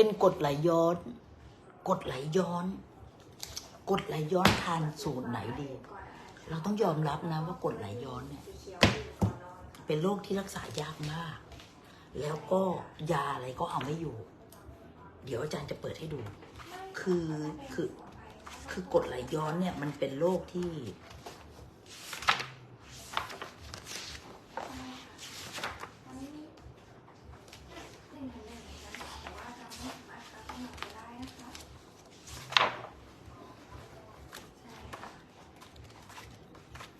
เป็นกดไหลย้อน กดไหลย้อน กดไหลย้อนทานสูตรไหนดี เราต้องยอมรับนะว่ากดไหลย้อนเนี่ย เป็นโรคที่รักษายากมาก แล้วก็ยาอะไรก็เอาไม่อยู่ เดี๋ยวอาจารย์จะเปิดให้ดู คือคือคือกดไหลย้อนเนี่ยมันเป็นโรคที่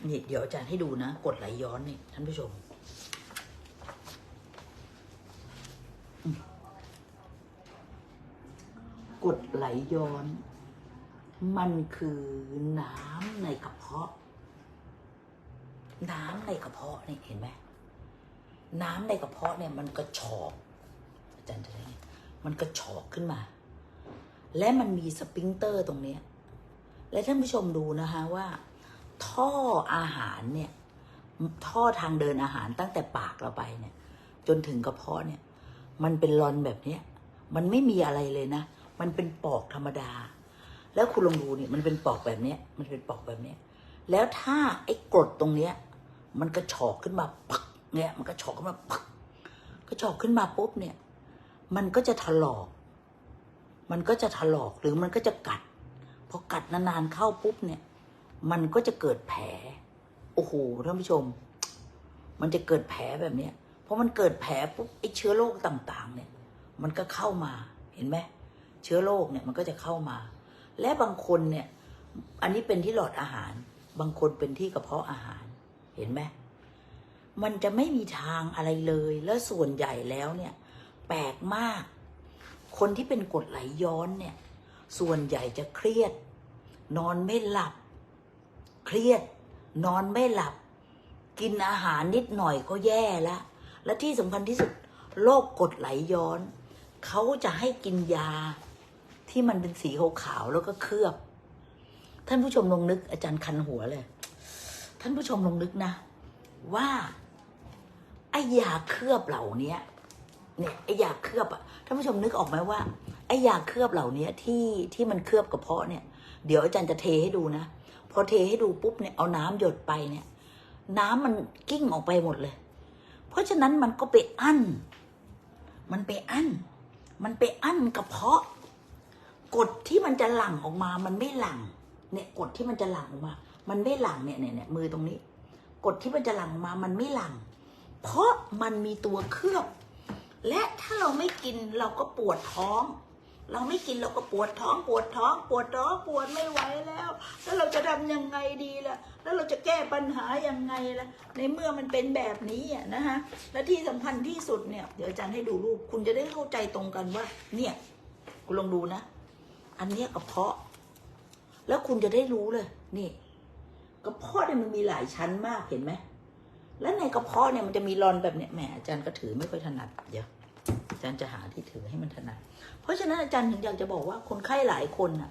นี่เดี๋ยวอาจารย์ให้ดูนะ กดไหลย้อนนี่ท่านผู้ชม กดไหลย้อน มันคือน้ำในกระเพาะ น้ำในกระเพาะนี่เห็นไหมน้ำในกระเพาะเนี่ยมันกระชอกอาจารย์จะได้ไงมันกระชอกขึ้นมา และมันมีสปริงเตอร์ตรงเนี้ย และท่านผู้ชมดูนะคะว่า ท่ออาหารเนี่ยท่อทางเดินอาหารตั้งแต่ปากเราไปเนี่ย จนถึงกระเพาะเนี่ย มันเป็นรอนแบบเนี้ยมันไม่มีอะไรเลยนะ มันเป็นปอกธรรมดา แล้วคุณลองดูเนี่ยมันเป็นปอกแบบเนี้ย มันเป็นปอกแบบเนี้ย แล้วถ้าไอ้กรดตรงเนี้ย มันกระชอกขึ้นมาปักเนี่ยมันกระชอกขึ้นมาปักกระชอกขึ้นมาปุ๊บเนี่ย มันก็จะถลอก มันก็จะถลอกหรือมันก็จะกัดพอกัดนานๆเข้าปุ๊บเนี่ย มันก็จะเกิดแผล โอ้โหท่านผู้ชม มันจะเกิดแผลแบบเนี้ยพอมันเกิดแผลปุ๊บไอ้เชื้อโรคต่างๆ เนี่ย มันก็เข้ามาเห็นไหมเชื้อโรคเนี่ยมันก็จะเข้ามา และบางคนเนี่ย อันนี้เป็นที่หลอดอาหาร บางคนเป็นที่กระเพาะอาหาร เห็นไหมมันจะไม่มีทางอะไรเลย แล้วส่วนใหญ่แล้วเนี่ย แปลกมาก คนที่เป็นกรดไหลย้อนเนี่ย ส่วนใหญ่จะเครียด นอนไม่หลับ เครียด นอนไม่หลับ กินอาหารนิดหน่อยก็แย่แล้วและที่สำคัญที่สุดโรคกรดไหลย้อน เขาจะให้กินยาที่มันเป็นสีขาวแล้วก็เคลือบ ท่านผู้ชมลองนึกอาจารย์คันหัวเลย ท่านผู้ชมลองนึกนะ ว่าไอ้ยาเคลือบเหล่านี้เนี่ยไอ้ยาเคลือบอะท่านผู้ชมนึกออกไหมว่าไอ้ยาเคลือบเหล่านี้ที่ที่มันเคลือบกระเพาะเนี่ย เดี๋ยวอาจารย์จะเทให้ดูนะ อเทให้ดูปุ๊บเนี่ยเอาน้ำหยดไปเนี่ย น้ำมันกิ้งออกไปหมดเลย เพราะฉะนั้นมันก็ไปอั้น มันไปอั้น มันไปอั้นกระเพาะกดที่มันจะหลั่งออกมา มันไม่หลั่ง เนี่ยกดที่มันจะหลั่งออกมา มันไม่หลั่งเนี่ยเนี่ยเนี่ยมือตรงนี้ กดที่มันจะหลั่งออกมา มันไม่หลั่ง เพราะมันมีตัวเคลือบ และถ้าเราไม่กินเราก็ปวดท้อง เราไม่กินเราก็ปวดท้องปวดท้อง ปวดท้องปวดไม่ไหวแล้ว แล้วเราจะทำยังไงดีล่ะ แล้วเราจะแก้ปัญหายังไงล่ะ ในเมื่อมันเป็นแบบนี้อะนะฮะและที่สำคัญที่สุดเนี่ยเดี๋ยวอาจารย์ให้ดูรูป คุณจะได้เข้าใจตรงกันว่า เนี่ย คุณลองดูนะ อันเนี้ยกระเพาะ แล้วคุณจะได้รู้เลย นี่กระเพาะเนี่ยมันมีหลายชั้นมากเห็นไหมแล้วในกระเพาะเนี่ยมันจะมีรอนแบบเนี้ยแหมอาจารย์ก็ถือไม่ค่อยถนัดเดี๋ยวอาจารย์จะหาที่ถือให้มันถนัด ราะฉะนั้นอาจารย์ถึงอยากจะบอกว่าคนไข้หลายคนน่ะ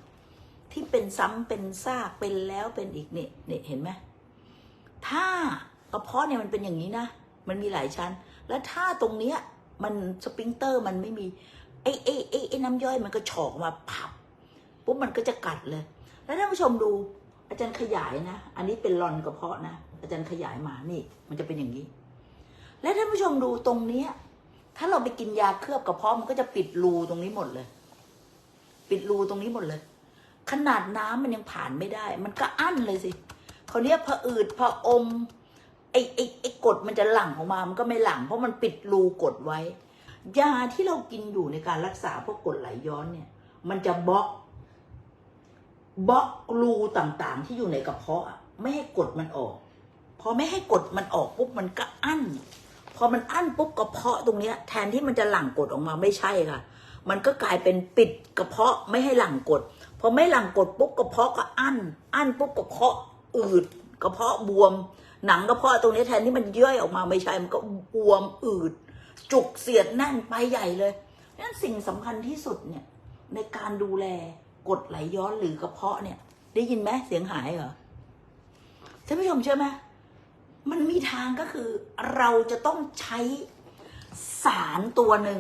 ที่เป็นซ้ำเป็นซากเป็นแล้วเป็นอีกเนี่ยเนี่ยเห็นไหมถ้ากระเพาะเนี่ยมันเป็นอย่างนี้นะมันมีหลายชั้น แล้วถ้าตรงเนี้ยมันสปริงเตอร์มันไม่มีไอ้ไอ้ไอ้ไอ้น้ำย่อยมันก็ฉอกมาพับปุ๊บมันก็จะกัดเลย แล้วท่านผู้ชมดู อาจารย์ขยายนะ อันนี้เป็นรอนกระเพาะนะอาจารย์ขยายมานี่ มันจะเป็นอย่างนี้ และท่านผู้ชมดูตรงเนี้ย ถ้าเราไปกินยาเคลือบกระเพาะมันก็จะปิดรูตรงนี้หมดเลย ปิดรูตรงนี้หมดเลย ขนาดน้ำมันยังผ่านไม่ได้ มันก็อั้นเลยสิเขาวเนี้ยพออืดพออมไอ้ไอ้ไอ้กดมันจะหลั่งออกมามันก็ไม่หลั่งเพราะมันปิดรูกดไว้ ยาที่เรากินอยู่ในการรักษาพวกกดไหลย้อนเนี่ย มันจะบล็อกบล็อกรูต่างๆ ที่อยู่ในกระเพาะไม่ให้กดมันออก พอไม่ให้กดมันออกปุ๊บมันก็อั้น พอมันอั้นปุ๊บกระเพาะตรงเนี้ยแทนที่มันจะหลั่งกดออกมาไม่ใช่ค่ะ มันก็กลายเป็นปิดกระเพาะไม่ให้หลั่งกดพอไม่หลั่งกดปุ๊บกระเพาะก็อั้น อั้นปุ๊บกระเพาะอืดกระเพาะบวม หนังกระเพาะตรงนี้แทนที่มันย่อยออกมาไม่ใช่มันก็บวมอืด จุกเสียดแน่นไปใหญ่เลยนั่นสิ่งสำคัญที่สุดเนี่ยในการดูแลกดไหลย้อนหรือกระเพาะเนี่ย ได้ยินไหมเสียงหายเหรอท่านผู้ชมเชื่อไหม มันมีทางก็คือเราจะต้องใช้สารตัวหนึ่ง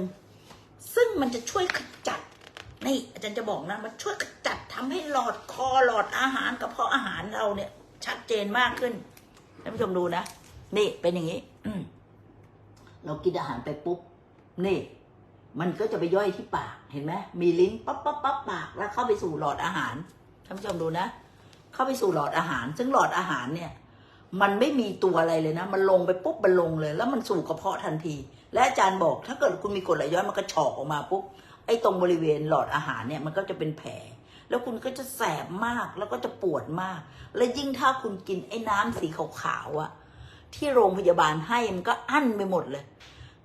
ซึ่งมันจะช่วยขจัด นี่อาจารย์จะบอกนะ มันช่วยขจัดทำให้หลอดคอหลอดอาหารกระเพาะอาหารเราเนี่ย ชัดเจนมากขึ้นท่านผู้ชมดูนะ นี่เป็นอย่างนี้อืเรากินอาหารไปปุ๊บ นี่ มันก็จะไปย่อยที่ปากเห็นไหมมีลิ้นปั๊บปั๊บปั๊บปากแล้วเข้าไปสู่หลอดอาหารท่านผู้ชมดูนะ เข้าไปสู่หลอดอาหาร ซึ่งหลอดอาหารเนี่ย มันไม่มีตัวอะไรเลยนะ มันลงไปปุ๊บมันลงเลย แล้วมันสู่กระเพาะทันที และอาจารย์บอก ถ้าเกิดคุณมีกรดไหลย้อนมันก็ฉอกออกมาปุ๊บไอ้ตรงบริเวณหลอดอาหารเนี่ยมันก็จะเป็นแผลแล้วคุณก็จะแสบมากแล้วก็จะปวดมาก และยิ่งถ้าคุณกินไอ้น้ำสีขาวๆอะที่โรงพยาบาลให้มันก็อั้นไปหมดเลย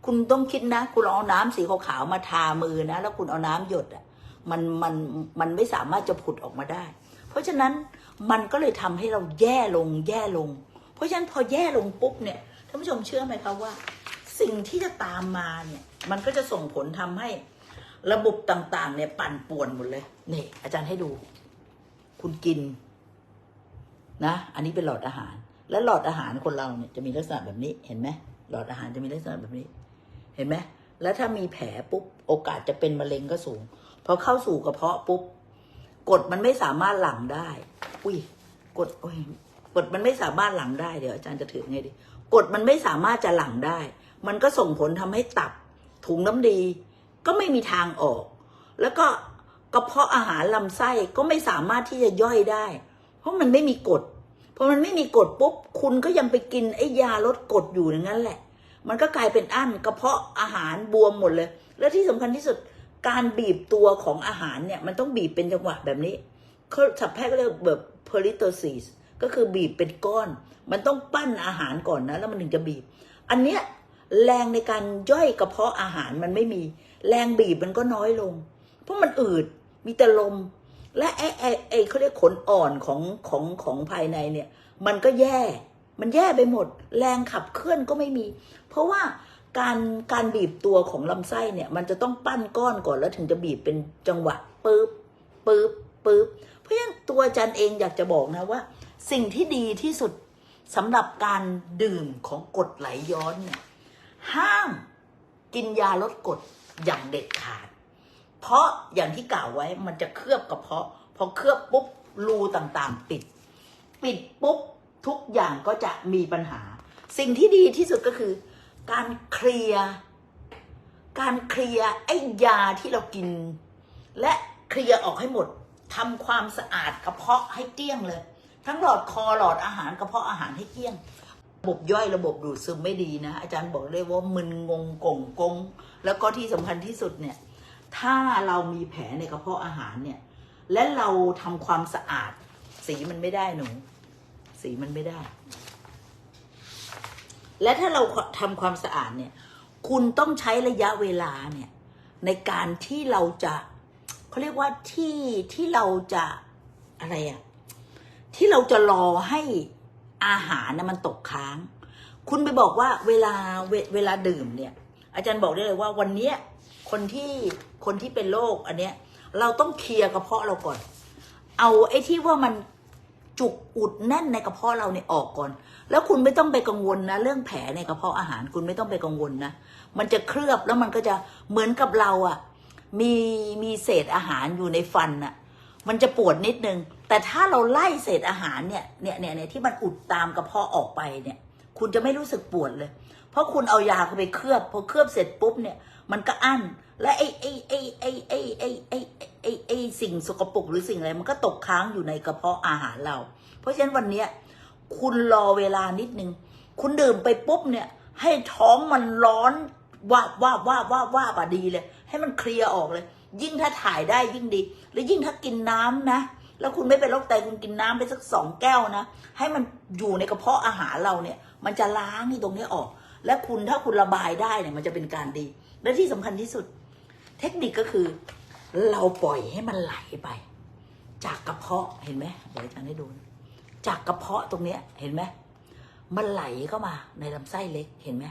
คุณต้องคิดนะ คุณเอาน้ำสีขาวๆมาทามือนะ แล้วคุณเอาน้ำหยดอะมันมันมันไม่สามารถจะผุดออกมาได้ เพราะฉะนั้นมันก็เลยทำให้เราแย่ลงแย่ลง ราะฉะนั้นพอแย่ลงปุ๊บเนี่ยท่านผู้ชมเชื่อไหมคะว่า สิ่งที่จะตามมาเนี่ยมันก็จะส่งผลทำให้ระบบต่างๆ เนี่ยปั่นป่วนหมดเลยนี่อาจารย์ให้ดู คุณกินนะ อันนี้เป็นหลอดอาหาร และหลอดอาหารคนเราเนี่ยจะมีลักษณะแบบนี้เห็นไหมหลอดอาหารจะมีลักษณะแบบนี้ เห็นไหมแล้วถ้ามีแผลปุ๊บโอกาสจะเป็นมะเร็งก็สูงพอเข้าสู่กระเพาะปุ๊บกดมันไม่สามารถหลั่งได้ อุ้ยกดโอ้ย กรดมันไม่สามารถหลังได้เดี๋ยวอาจารย์จะถือไงดีกรดมันไม่สามารถจะหลังได้ มันก็ส่งผลทำให้ตับถุงน้ำดี ก็ไม่มีทางออก แล้วก็กระเพาะอาหารลำไส้ก็ไม่สามารถที่จะย่อยได้ เพราะมันไม่มีกรดพอมันไม่มีกรดปุ๊บคุณก็ยังไปกินไอ้ยาลดกรดอยู่อย่างนั้นแหละ มันก็กลายเป็นอั้นกระเพาะอาหารบวมหมดเลย และที่สำคัญที่สุดการบีบตัวของอาหารเนี่ยมันต้องบีบเป็นจังหวะแบบนี้เขาสับแพทย์ก็เรียกแบบ p e r i t o s i s ก็คือบีบเป็นก้อน มันต้องปั้นอาหารก่อนนะ แล้วมันถึงจะบีบ อันเนี้ยแรงในการย่อยกระเพาะอาหารมันไม่มี แรงบีบมันก็น้อยลง เพราะมันอืดมีแต่ลม และไอ้ไอ้ไอ้เขาเรียกขนอ่อนของของของภายในเนี่ย มันก็แย่ มันแย่ไปหมด แรงขับเคลื่อนก็ไม่มี เพราะว่าการการบีบตัวของลำไส้เนี่ย มันจะต้องปั้นก้อนก่อนแล้วถึงจะบีบเป็นจังหวะปึ๊บปึ๊บปึ๊บเพราะฉะนั้นตัวจารย์เองอยากจะบอกนะว่า สิ่งที่ดีที่สุดสำหรับการดื่มของกดไหลย้อนเนี่ยห้ามกินยาลดกดอย่างเด็ดขาด เพราะอย่างที่กล่าวไว้มันจะเคลือบกระเพาะพอเคลือบปุ๊บรูต่างๆ ปิด ปิดปุ๊บทุกอย่างก็จะมีปัญหา สิ่งที่ดีที่สุดก็คือ การเคลียร์การเคลียร์ไอ้ยาที่เรากิน และเคลียร์ออกให้หมดทำความสะอาดกระเพาะให้เกลี้ยงเลย ทั้งหลอดคอหลอดอาหารกระเพาะอาหารให้เกลี้ยง ระบบย่อยระบบดูดซึมไม่ดีนะ อาจารย์บอกเลยว่ามึนงงกงกง แล้วก็ที่สำคัญที่สุดเนี่ย ถ้าเรามีแผลในกระเพาะอาหารเนี่ย และเราทำความสะอาด สีมันไม่ได้หนู สีมันไม่ได้ และถ้าเราทำความสะอาดเนี่ย คุณต้องใช้ระยะเวลาเนี่ย ในการที่เราจะเขาเรียกว่าที่ที่เราจะอะไรอะ ที่เราจะรอให้อาหารนะมันตกค้าง คุณไปบอกว่าเวลาเวเวลาดื่มเนี่ย อาจารย์บอกได้เลยว่าวันเนี้ยคนที่คนที่เป็นโรคอันเนี้ย เราต้องเคลียร์กระเพาะเราก่อน เอาไอ้ที่ว่ามันจุกอุดแน่นในกระเพาะเราเนี่ยออกก่อน แล้วคุณไม่ต้องไปกังวลนะ เรื่องแผลในกระเพาะอาหารคุณไม่ต้องไปกังวลนะ มันจะเคลือบแล้วมันก็จะเหมือนกับเราอะมีมีเศษอาหารอยู่ในฟันอะ มันจะปวดนิดนึง แต่ถ้าเราไล่เศษอาหารเนี่ยเนี่ยเนี่ยเนี่ยที่มันอุดตามกระเพาะออกไปเนี่ย คุณจะไม่รู้สึกปวดเลย เพราะคุณเอายาเข้าไปเคลือบพอเคลือบเสร็จปุ๊บเนี่ย มันก็อั้นและไอ้ไอ้ไอ้ไอ้ไอ้ไอ้ไอ้ไอ้ไอ้สิ่งสกปรกหรือสิ่งอะไรมันก็ตกค้างอยู่ในกระเพาะอาหารเรา เพราะฉะนั้นวันเนี้ยคุณรอเวลานิดนึง คุณดื่มไปปุ๊บเนี่ย ให้ท้องมันร้อนว่าบว่าบว่าบว่าบว่าบอะดีเลย ให้มันเคลียร์ออกเลย ยิ่งถ้าถ่ายได้ยิ่งดี แล้วยิ่งถ้ากินน้ำนะ แล้วคุณไม่เป็นโรคไตคุณกินน้ำไปสักสองแก้วนะ ให้มันอยู่ในกระเพาะอาหารเราเนี่ย มันจะล้างที่ตรงนี้ออก และคุณถ้าคุณระบายได้เนี่ย มันจะเป็นการดี และที่สำคัญที่สุด เทคนิคก็คือ เราปล่อยให้มันไหลไป จากกระเพาะเห็นไหมเดี๋ยวอาจารย์ให้ดู จากกระเพาะตรงเนี้ยเห็นไหมมันไหลเข้ามาในลำไส้เล็กเห็นไหม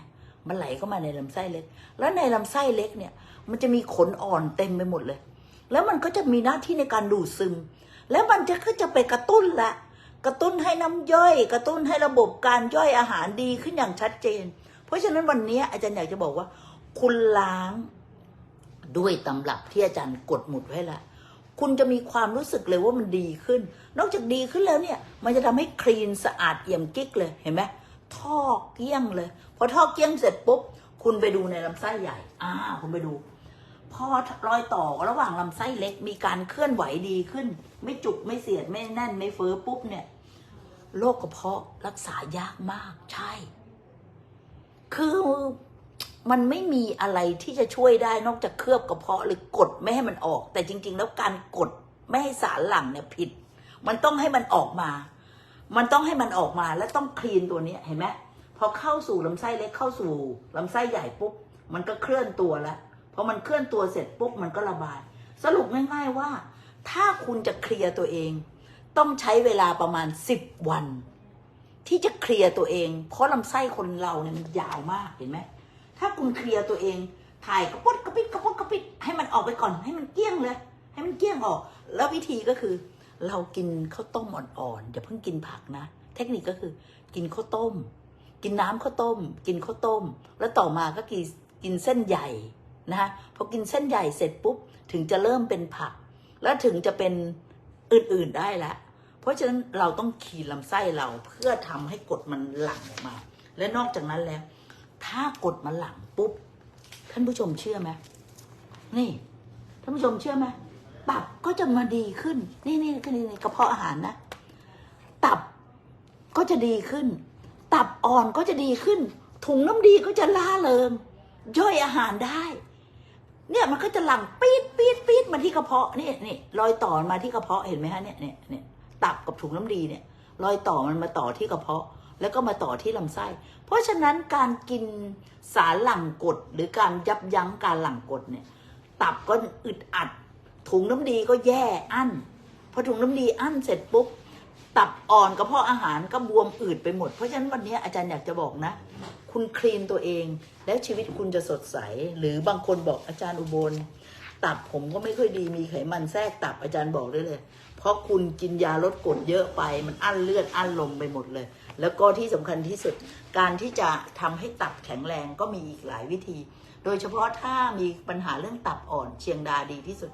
มันไหลเข้ามาในลำไส้เล็ก แล้วในลำไส้เล็กเนี่ย มันจะมีขนอ่อนเต็มไปหมดเลย แล้วมันก็จะมีหน้าที่ในการดูดซึม แล้วมันจะก็จะไปกระตุ้นละกระตุ้นให้น้ำย่อย กระตุ้นให้ระบบการย่อยอาหารดีขึ้นอย่างชัดเจน เพราะฉะนั้นวันนี้อาจารย์อยากจะบอกว่า คุณล้างด้วยตำรับที่อาจารย์กดหมุดไว้แล้วคุณจะมีความรู้สึกเลยว่ามันดีขึ้น นอกจากดีขึ้นแล้วเนี่ย มันจะทำให้คลีนสะอาดเอี่ยมกิ๊กเลยเห็นไหมท่อเกี้ยงเลย พอท่อเกี้ยงเสร็จปุ๊บ คุณไปดูในลำไส้ใหญ่ อ่า คุณไปดู พอรอยต่อระหว่างลำไส้เล็กมีการเคลื่อนไหวดีขึ้น ไม่จุกไม่เสียดไม่แน่นไม่เฟ้อปุ๊บเนี่ยโรคกระเพาะรักษายากมากใช่ คือมันไม่มีอะไรที่จะช่วยได้นอกจากเคลือบกระเพาะหรือกดไม่ให้มันออก แต่จริง ๆ แล้วการกดไม่ให้สารหลั่งเนี่ยผิด มันต้องให้มันออกมา มันต้องให้มันออกมาและต้องคลีนตัวนี้เห็นไหมพอเข้าสู่ลำไส้เล็กเข้าสู่ลำไส้ใหญ่ปุ๊บมันก็เคลื่อนตัวแล้ว อมันเคลื่อนตัวเสร็จปุ๊บมันก็ระบาย สรุปง่ายๆว่า ถ้าคุณจะเคลียร์ตัวเอง ต้องใช้เวลาประมาณสิบวัน ที่จะเคลียร์ตัวเอง เพราะลำไส้คนเราเนี่ยมันยาวมากเห็นไหมถ้าคุณเคลียร์ตัวเองถ่ายกระปุดกระปิดกระปุดกระปิดให้มันออกไปก่อนให้มันเกี้ยงเลย ให้มันเกี้ยงออก แล้ววิธีก็คือ เรากินข้าวต้มอ่อนๆอย่าเพิ่งกินผักนะ เทคนิคก็คือ กินข้าวต้ม กินน้ำข้าวต้ม กินข้าวต้ม แล้วต่อมาก็กินกินเส้นใหญ่ นะฮะพอกินเส้นใหญ่เสร็จปุ๊บถึงจะเริ่มเป็นผัก แล้วถึงจะเป็นอื่นๆได้ละเพราะฉะนั้นเราต้องขีดลำไส้เราเพื่อทำให้กดมันหลั่งออกมา และนอกจากนั้นแล้ว ถ้ากดมันหลังปุ๊บท่านผู้ชมเชื่อไหมนี่ท่านผู้ชมเชื่อไหมตับก็จะมาดีขึ้น นี่นี่ก็นี่กระเพาะอาหารนะ ตับก็จะดีขึ้น ตับอ่อนก็จะดีขึ้น ถุงน้ำดีก็จะล่าเริงย่อยอาหารได้ เนี่ยมันก็จะหลั่งปี๊ดปี๊ดปี๊ดมาที่กระเพาะนี่นี่รอยต่อมาที่กระเพาะเห็นไหมฮะเนี่ยเนี่ยเนี่ยตับกับถุงน้ำดีเนี่ยรอยต่อมันมาต่อที่กระเพาะ แล้วก็มาต่อที่ลำไส้ เพราะฉะนั้นการกินสารหลั่งกรดหรือการยับยั้งการหลั่งกรดเนี่ย ตับก็อึดอัด ถุงน้ำดีก็แย่อั้นพอถุงน้ำดีอั้นเสร็จปุ๊บ ตับอ่อนกระเพาะอาหารก็บวมอืดไปหมด เพราะฉะนั้นวันนี้อาจารย์อยากจะบอกนะ คุณคลีนตัวเอง แล้วชีวิตคุณจะสดใส หรือบางคนบอกอาจารย์อุบล ตับผมก็ไม่ค่อยดีมีไขมันแทรกตับอาจารย์บอกได้เลย เพราะคุณกินยาลดกรดเยอะไป มันอั้นเลือดอั้นลมไปหมดเลย แล้วก็ที่สำคัญที่สุด การที่จะทำให้ตับแข็งแรงก็มีอีกหลายวิธี โดยเฉพาะถ้ามีปัญหาเรื่องตับอ่อนเชียงดาดีที่สุด